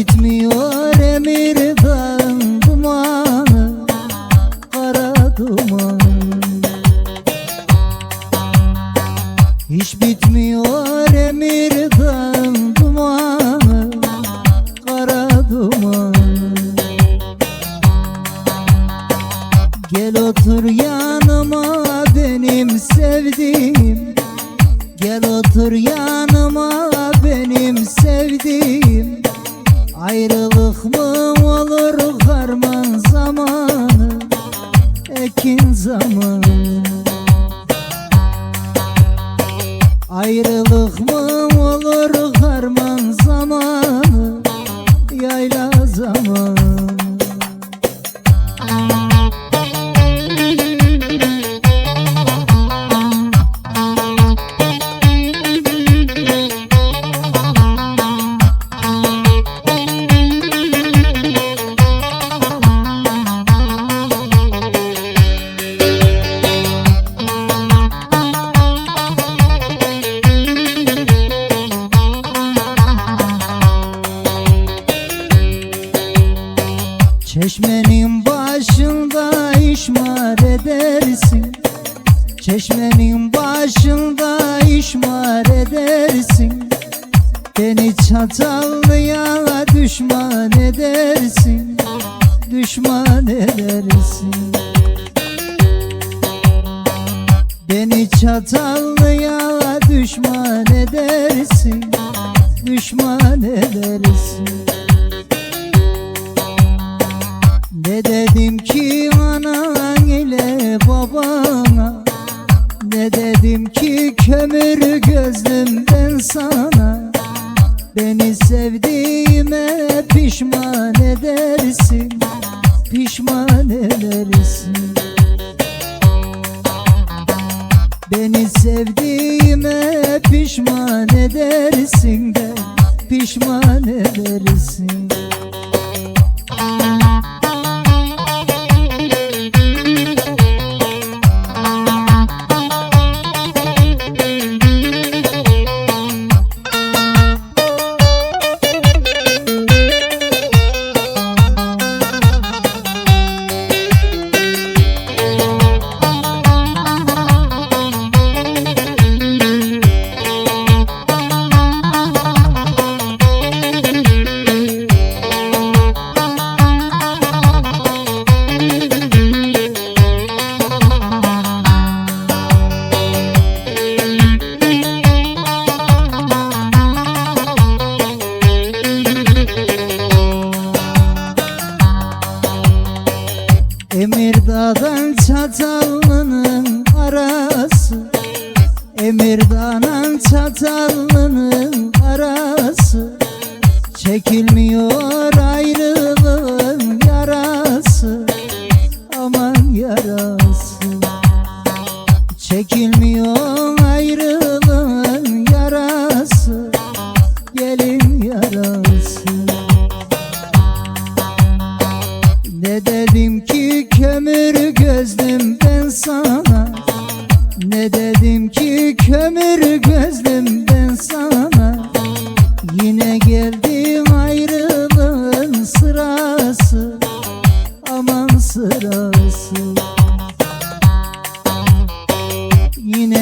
bitmiyor emir dağın dumanı Kara duman. Hiç bitmiyor emir dağın dumanı Kara duman. Gel otur yanıma benim sevdiğim. Gel otur yanıma benim sevdiğim Ayrılık mı olur harman zamanı Ekin zamanı? Ayrılık mı olur harman zamanı Yayla zamanı işmar edersin. Çeşmenin başında işmar edersin. Beni çatallıya düşman edersin. Düşman edersin. Beni çatallıya düşman edersin. Düşman edersin kömür gözlüm ben sana. Beni sevdiğime pişman edersin Pişman edersin. Beni sevdiğime pişman edersin Emirdağ'dan Çatallı'nın arası. Emirdağ'dan Çatallı'nın arası. Çekilmiyor ayrılığın yarası. Aman yarası. Çekilmiyor ayrılığın yarası. Gelin yarası. Ne dedim ki kömür gözlüm ben sana. Ne dedim ki kömür gözlüm ben sana? Yine geldi ayrılığın sırası. Aman sırası. Yine